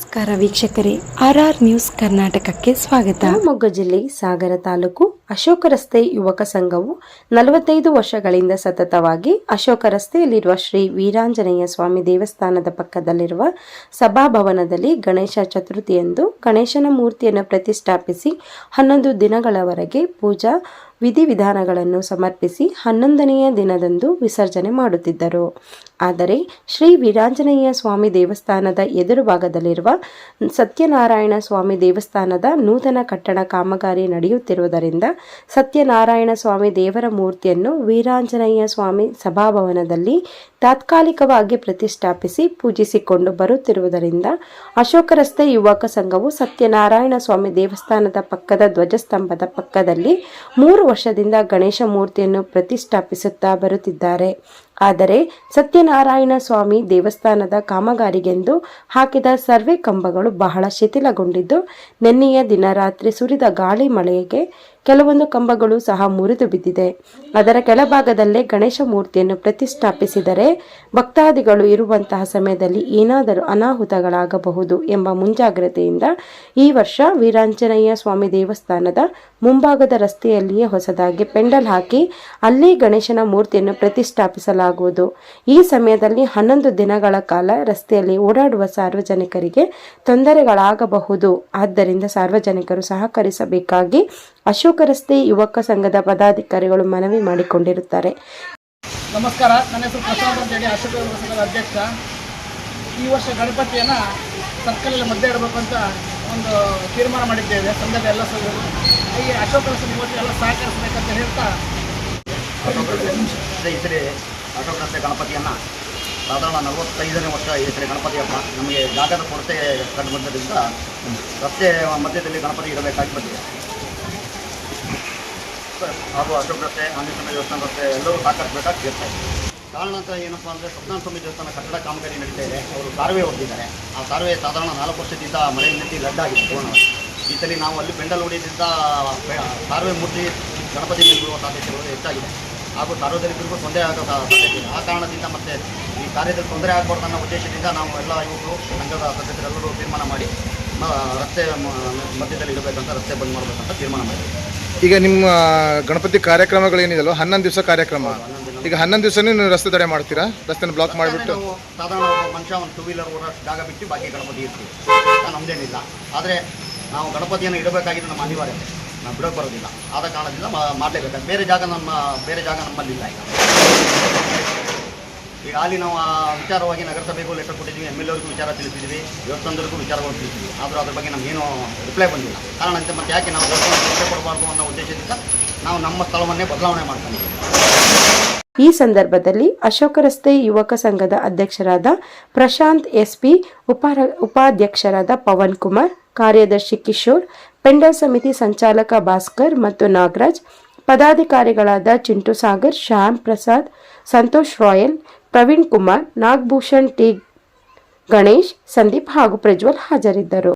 ನಮಸ್ಕಾರ ವೀಕ್ಷಕರೇ, R R news ಕರ್ನಾಟಕಕ್ಕೆ ಸ್ವಾಗತ. ಶಿವಮೊಗ್ಗ ಜಿಲ್ಲೆ ಸಾಗರ ತಾಲೂಕು ಅಶೋಕ ರಸ್ತೆ ಯುವಕ ಸಂಘವು ನಲವತ್ತೈದು ವರ್ಷಗಳಿಂದ ಸತತವಾಗಿ ಅಶೋಕ ರಸ್ತೆಯಲ್ಲಿರುವ ಶ್ರೀ ವೀರಾಂಜನೇಯ ಸ್ವಾಮಿ ದೇವಸ್ಥಾನದ ಪಕ್ಕದಲ್ಲಿರುವ ಸಭಾಭವನದಲ್ಲಿ ಗಣೇಶ ಚತುರ್ಥಿಯಂದು ಗಣೇಶನ ಮೂರ್ತಿಯನ್ನು ಪ್ರತಿಷ್ಠಾಪಿಸಿ ಹನ್ನೊಂದು ದಿನಗಳವರೆಗೆ ಪೂಜಾ ವಿಧಿವಿಧಾನಗಳನ್ನು ಸಮರ್ಪಿಸಿ ಹನ್ನೊಂದನೆಯ ದಿನದಂದು ವಿಸರ್ಜನೆ ಮಾಡುತ್ತಿದ್ದರು. ಆದರೆ ಶ್ರೀ ವೀರಾಂಜನೇಯ ಸ್ವಾಮಿ ದೇವಸ್ಥಾನದ ಎದುರು ಭಾಗದಲ್ಲಿರುವ ಸತ್ಯನಾರಾಯಣ ಸ್ವಾಮಿ ದೇವಸ್ಥಾನದ ನೂತನ ಕಟ್ಟಡ ಕಾಮಗಾರಿ ನಡೆಯುತ್ತಿರುವುದರಿಂದ ಸತ್ಯನಾರಾಯಣ ಸ್ವಾಮಿ ದೇವರ ಮೂರ್ತಿಯನ್ನು ವೀರಾಂಜನೇಯ ಸ್ವಾಮಿ ಸಭಾಭವನದಲ್ಲಿ ತಾತ್ಕಾಲಿಕವಾಗಿ ಪ್ರತಿಷ್ಠಾಪಿಸಿ ಪೂಜಿಸಿಕೊಂಡು ಬರುತ್ತಿರುವುದರಿಂದ ಅಶೋಕ ರಸ್ತೆ ಯುವಕ ಸಂಘವು ಸತ್ಯನಾರಾಯಣ ಸ್ವಾಮಿ ದೇವಸ್ಥಾನದ ಪಕ್ಕದ ಧ್ವಜಸ್ತಂಭದ ಪಕ್ಕದಲ್ಲಿ ಮೂರು ವರ್ಷದಿಂದ ಗಣೇಶ ಮೂರ್ತಿಯನ್ನು ಪ್ರತಿಷ್ಠಾಪಿಸುತ್ತಾ ಬರುತ್ತಿದ್ದಾರೆ. ಆದರೆ ಸತ್ಯನಾರಾಯಣ ಸ್ವಾಮಿ ದೇವಸ್ಥಾನದ ಕಾಮಗಾರಿಗೆಂದು ಹಾಕಿದ ಸರ್ವೆ ಕಂಬಗಳು ಬಹಳ ಶಿಥಿಲಗೊಂಡಿದ್ದು, ನೆನ್ನೆಯ ದಿನ ರಾತ್ರಿ ಸುರಿದ ಗಾಳಿ ಮಳೆಗೆ ಕೆಲವೊಂದು ಕಂಬಗಳು ಸಹ ಮುರಿದು ಬಿದ್ದಿದೆ. ಅದರ ಕೆಳಭಾಗದಲ್ಲೇ ಗಣೇಶ ಮೂರ್ತಿಯನ್ನು ಪ್ರತಿಷ್ಠಾಪಿಸಿದರೆ ಭಕ್ತಾದಿಗಳು ಇರುವಂತಹ ಸಮಯದಲ್ಲಿ ಏನಾದರೂ ಅನಾಹುತಗಳಾಗಬಹುದು ಎಂಬ ಮುಂಜಾಗ್ರತೆಯಿಂದ ಈ ವರ್ಷ ವೀರಾಂಜನೇಯ ಸ್ವಾಮಿ ದೇವಸ್ಥಾನದ ಮುಂಭಾಗದ ರಸ್ತೆಯಲ್ಲಿಯೇ ಹೊಸದಾಗಿ ಪೆಂಡಲ್ ಹಾಕಿ ಅಲ್ಲಿ ಗಣೇಶನ ಮೂರ್ತಿಯನ್ನು ಪ್ರತಿಷ್ಠಾಪಿಸಲಾಗುವುದು. ಈ ಸಮಯದಲ್ಲಿ ಹನ್ನೊಂದು ದಿನಗಳ ಕಾಲ ರಸ್ತೆಯಲ್ಲಿ ಓಡಾಡುವ ಸಾರ್ವಜನಿಕರಿಗೆ ತೊಂದರೆಗಳಾಗಬಹುದು. ಆದ್ದರಿಂದ ಸಾರ್ವಜನಿಕರು ಸಹಕರಿಸಬೇಕಾಗಿ ಅಶೋಕ ರಸ್ತೆ ಯುವಕ ಸಂಘದ ಪದಾಧಿಕಾರಿಗಳು ಮನವಿ ಮಾಡಿಕೊಂಡಿರುತ್ತಾರೆ. ನಮಸ್ಕಾರ ನನ್ನ ಹೆಸರು ಪ್ರಶಾಂತ್ ಅಂತೇಳಿ ಅಶೋಕ ಸಂಘದ ಅಧ್ಯಕ್ಷ. ಈ ವರ್ಷ ಗಣಪತಿಯನ್ನು ಸರ್ಕಲಲ್ಲಿ ಮಧ್ಯೆ ಇಡಬೇಕು ಅಂತ ಒಂದು ತೀರ್ಮಾನ ಮಾಡಿದ್ದೇವೆ. ಸಂಘದ ಎಲ್ಲ ಸಭೆಗಳು ಈ ಅಶೋಕ ರಸ್ತೆ ಎಲ್ಲ ಸಹಕರಿಸಬೇಕಂತ ಹೇಳ್ತಾ ಈ ಸರಿ ಅಶೋಕ ರಸ್ತೆ ಗಣಪತಿಯನ್ನು ಸಾಧಾರಣ ನಲವತ್ತೈದನೇ ವರ್ಷ ಈ ಸರಿ ಗಣಪತಿ ಹಬ್ಬ ನಮಗೆ ಜಾಗದ ಕೊರತೆ ಕಂಡು ಬಂದರಿಂದ ರಸ್ತೆ ಮಧ್ಯದಲ್ಲಿ ಗಣಪತಿ ಇಡಬೇಕಾಗಿ ಬಂದಿದೆ. ಹಾಗೂ ಅಶೋಕ ರಸ್ತೆ ಆಂಜನೇಯ ದೇವಸ್ಥಾನ ರಸ್ತೆ ಎಲ್ಲರೂ ಸಾಕಷ್ಟು ಇರ್ತಾರೆ ಕಾರಣ ಅಂತ ಏನಪ್ಪ ಅಂದರೆ ಸತ್ಯನಾರಾಯಣ ಸ್ವಾಮಿ ದೇವಸ್ಥಾನ ಕಟ್ಟಡ ಕಾಮಗಾರಿ ನಡೀತಾ ಇದೆ. ಅವರು ಸಾರ್ವೆ ಹೊಡೆದಿದ್ದಾರೆ ಆ ಸಾರ್ವೆ ಸಾಧಾರಣ ನಾಲ್ಕು ವರ್ಷದಿಂದ ಮಳೆಯಲ್ಲಿ ಲಡ್ಡಾಗಿದೆ ಪೂರ್ಣವಾಗಿ. ಈ ಸಲ ನಾವು ಅಲ್ಲಿ ಬೆಂಡಲ್ ಹೊಡೆದಿದ್ದ ಪೆ- ಸಾರ್ವೆ ಮೂರ್ತಿ ಗಣಪತಿ ಮೇಲೆ ಬೀಳುವ ಸಾಧ್ಯತೆಗಳು ಹೆಚ್ಚಾಗಿದೆ. ಹಾಗೂ ಸಾರ್ವಜನಿಕರಿಗೂ ತೊಂದರೆ ಆಗೋ ಸಾಧ್ಯತೆ ಆ ಕಾರಣದಿಂದ ಮತ್ತೆ ಈ ಕಾರ್ಯದಲ್ಲಿ ತೊಂದರೆ ಆಗಬಾರ್ದು ಅನ್ನೋ ಉದ್ದೇಶದಿಂದ ನಾವು ಎಲ್ಲ ಇವರು ಸಂಘದ ಸದಸ್ಯರೆಲ್ಲರೂ ತೀರ್ಮಾನ ಮಾಡಿ ರಸ್ತೆ ಮಧ್ಯದಲ್ಲಿ ಇಡಬೇಕಂತ ರಸ್ತೆ ಬಂದ್ ಮಾಡಬೇಕಂತ ತೀರ್ಮಾನ ಮಾಡಿದ್ವಿ. ಈಗ ನಿಮ್ಮ ಗಣಪತಿ ಕಾರ್ಯಕ್ರಮಗಳು ಏನಿದೆಯಲ್ಲ ಹನ್ನೊಂದು ದಿವಸ ಕಾರ್ಯಕ್ರಮ. ಈಗ ಹನ್ನೊಂದು ದಿವಸ ನೀವು ರಸ್ತೆ ತಡೆ ಮಾಡ್ತೀರಾ? ರಸ್ತೆನ ಬ್ಲಾಕ್ ಮಾಡಿಬಿಟ್ಟು? ಸಾಧಾರಣ ಮನುಷ್ಯ ಒಂದು ಟೂ ವೀಲರ್ ಓಡಾಡೋ ಜಾಗ ಬಿಟ್ಟು ಬಾಕಿ ಗಣಪತಿ ಇರ್ತೀವಿ. ನಮ್ದೇನಿಲ್ಲ. ಆದರೆ ನಾವು ಗಣಪತಿಯನ್ನು ಇಡಬೇಕಾಗಿದ್ದು ನಮ್ಮ ಅನಿವಾರ್ಯತೆ. ನಾವು ಬಿಡೋಕೆ ಬರೋದಿಲ್ಲ. ಆದ ಕಾರಣದಿಂದ ಮಾ- ಮಾಡಲೇಬೇಕು. ಬೇರೆ ಜಾಗ ನಮ್ಮ ಬೇರೆ ಜಾಗ ನಮ್ಮಲ್ಲಿಲ್ಲ ಈಗ. ಈಗ ಅಲ್ಲಿ ನಾವು ಆ ವಿಚಾರವಾಗಿ ನಗರಸಭೆಗೂ ಲೆಟರ್ ಕೊಟ್ಟಿದ್ದೀವಿ, ಎಂ ಎಲ್ ವಿಚಾರ ತಿಳಿಸಿದ್ವಿ ದೇವಸ್ಥಾನದವ್ರಿಗೂ ವಿಚಾರಗಳು ತಿಳಿಸಿದ್ವಿ ಆದರೂ ಅದ್ರ ಬಗ್ಗೆ ನಮಗೇನು ರಿಪ್ಲೈ ಬಂದಿಲ್ಲ. ಕಾರಣ ಅಂತ ಮತ್ತೆ ಯಾಕೆ ನಾವು ದೇವಸ್ಥಾನಕ್ಕೆ ತೊಂದರೆ ಕೊಡಬಾರ್ದು ಅನ್ನೋ ಉದ್ದೇಶದಿಂದ ನಾವು ನಮ್ಮ ಸ್ಥಳವನ್ನೇ ಬದಲಾವಣೆ ಮಾಡ್ಕೊಂಡಿದ್ದೀವಿ. ಈ ಸಂದರ್ಭದಲ್ಲಿ ಅಶೋಕ ರಸ್ತೆ ಯುವಕ ಸಂಘದ ಅಧ್ಯಕ್ಷರಾದ ಪ್ರಶಾಂತ್ ಎಸ್ಪಿ ಉಪಾರ ಉಪಾಧ್ಯಕ್ಷರಾದ ಪವನ್ ಕುಮಾರ್, ಕಾರ್ಯದರ್ಶಿ ಕಿಶೋರ್, ಪೆಂಡಲ್ ಸಮಿತಿ ಸಂಚಾಲಕ ಭಾಸ್ಕರ್ ಮತ್ತು ನಾಗರಾಜ್, ಪದಾಧಿಕಾರಿಗಳಾದ ಚಿಂಟು ಸಾಗರ್, ಶ್ಯಾಮ್ ಪ್ರಸಾದ್, ಸಂತೋಷ್ ರಾಯಲ್ ಪ್ರವೀಣ್ ಕುಮಾರ್ ನಾಗಭೂಷಣ್ ಟಿ. ಗಣೇಶ್ ಸಂದೀಪ್ ಹಾಗೂ ಪ್ರಜ್ವಲ್ ಹಾಜರಿದ್ದರು.